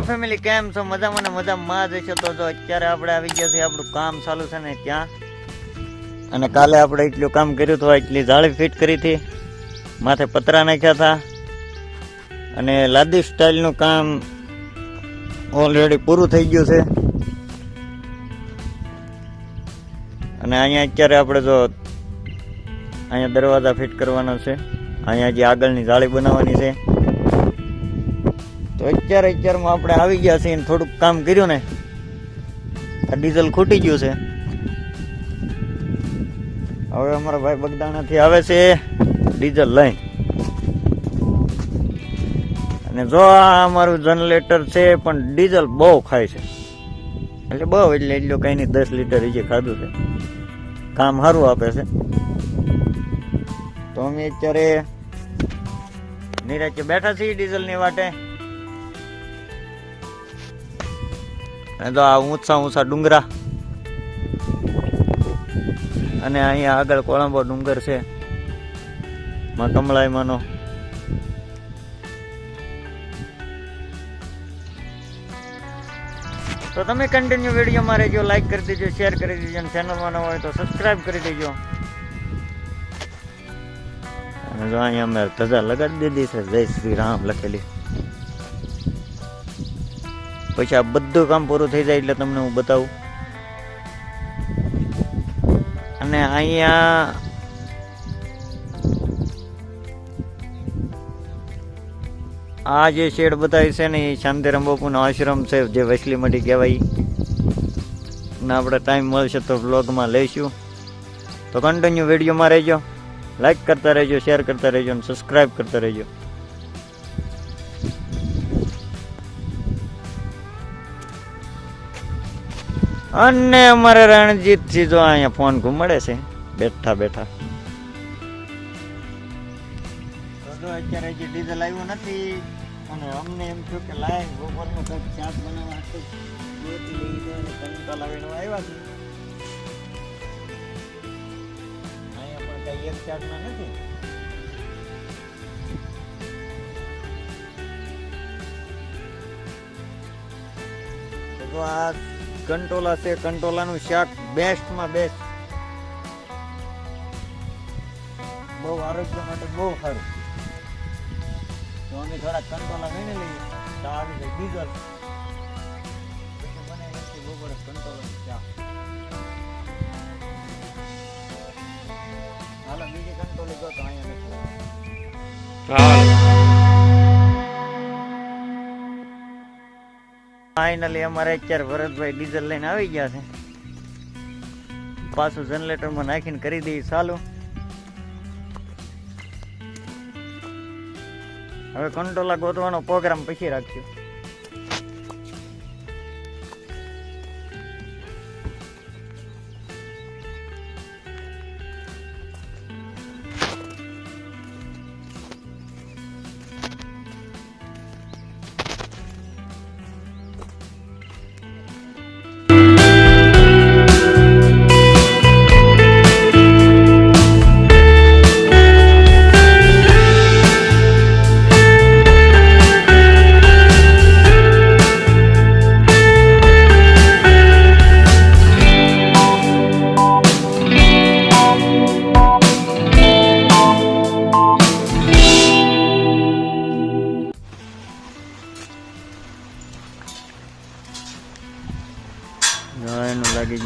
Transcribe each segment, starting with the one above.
Family કેમ છો? મજામાં ને મજામાં જ છો. તો જો અત્યારે આપણે આવી ગયા છીએ. આપણું કામ ચાલુ છે ને ત્યાં. અને કાલે આપણે એટલું કામ કર્યું હતું એટલી જાળી ફિટ કરી હતી. માથે પતરા નાખ્યા હતા. અને લાદી સ્ટાઇલનું કામ ઓલરેડી પૂરું થઈ ગયું છે. અને અહીંયા અત્યારે આપણે જો અહીંયા દરવાજા ફિટ કરવાનો છે. અહીંયા જે આગળની જાળી બનાવવાની છે. તો અત્યારે અત્યારમાં આપણે આવી ગયા છીએ ને થોડુંક કામ કર્યું ને, આ ડીઝલ ખૂટી ગયું છે. હવે અમારા ભાઈ બગદાણાથી આવે છે ડીઝલ લઈ. અને જો આ અમારું જનરેટર છે, પણ ડીઝલ બહુ ખાય છે. એટલે બહુ એટલે એટલું કઈ નહીં, દસ લીટર જે ખાધું છે. કામ સારું આપે છે. તો અમે અત્યારે નીરજ બેઠા છીએ ડીઝલની વાટે. અને તો આ ઊંચા ઊંચા ડુંગરા. અને અહીંયા આગળ કોળંબો ડુંગર છે. માં કમળાઈમાંનો તો તમે કન્ટિન્યુ વિડીયોમાં જો લાઈક કરી દેજો શેર કરી દેજો, અને ચેનલમાં ન હોય તો સબસ્ક્રાઇબ કરી દેજો. અને જો અહીંયા અમે ધજા લગાડી દીધી છે, જય શ્રી રામ લખેલી. પછી આ બધું કામ પૂરું થઈ જાય એટલે તમને હું બતાવું. અને અહીંયા આ જે શેડ બતાવી છે ને એ શાંતિરામ બાપુનો આશ્રમ છે, જે વસલી મઢી કહેવાય. ને આપણે ટાઈમ મળશે તો વ્લોગમાં લઈશું. તો કન્ટિન્યુ વિડીયોમાં રહેજો. લાઈક કરતા રહેજો શેર કરતા રહેજો અને સબસ્ક્રાઈબ કરતા રહેજો. અને અમારે રણજીતથી જો અહીંયા ફોન ઘુમડે છે. બેઠા બેઠા. અત્યારે હજી ડીઝલ આવ્યું નથી, અને અમને એમ થયું કે લાય ગોબરનો કંઈક બનાવવા અહીંયા પણ કઈ એક ચાટમાં નથી. આ કંટોલા છે, કંટોલાનું શાક બેસ્ટમાં બેસ્ટ. બહુ આરોગ્ય માટે બહુ સારું. તો અમે થોડા કંટોલા લઈને લઈએ. તો આવી જાય ડીઝલ. બને નથી હાલો, બીજી કંટોલી તો અહીંયા ફાઇનલી અમારે અત્યારે ભરતભાઈ ડીઝલ લઈને આવી ગયા છે. પાછું જનરેટરમાં નાખીને કરી દઈએ ચાલુ. હવે કંટોલા ગોતવાનો પ્રોગ્રામ પછી રાખશું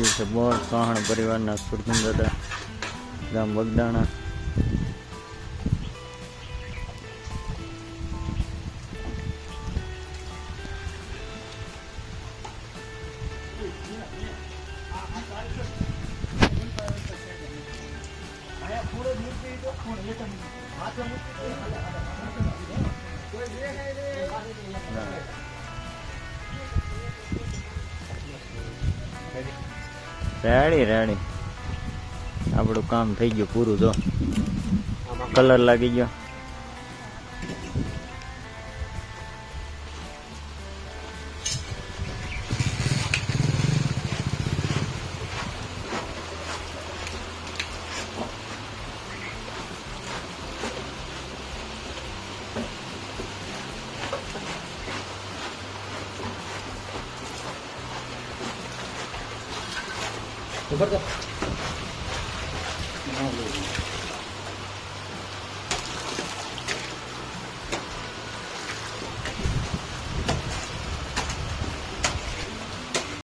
ગયું છે. બોર ચૌહાણ પરિવારના સુરજન દાદા ગામ બગદાણા રેડી રેડી આપણું કામ થઈ ગયું પૂરું જો. કલર લાગી ગયો. ખબર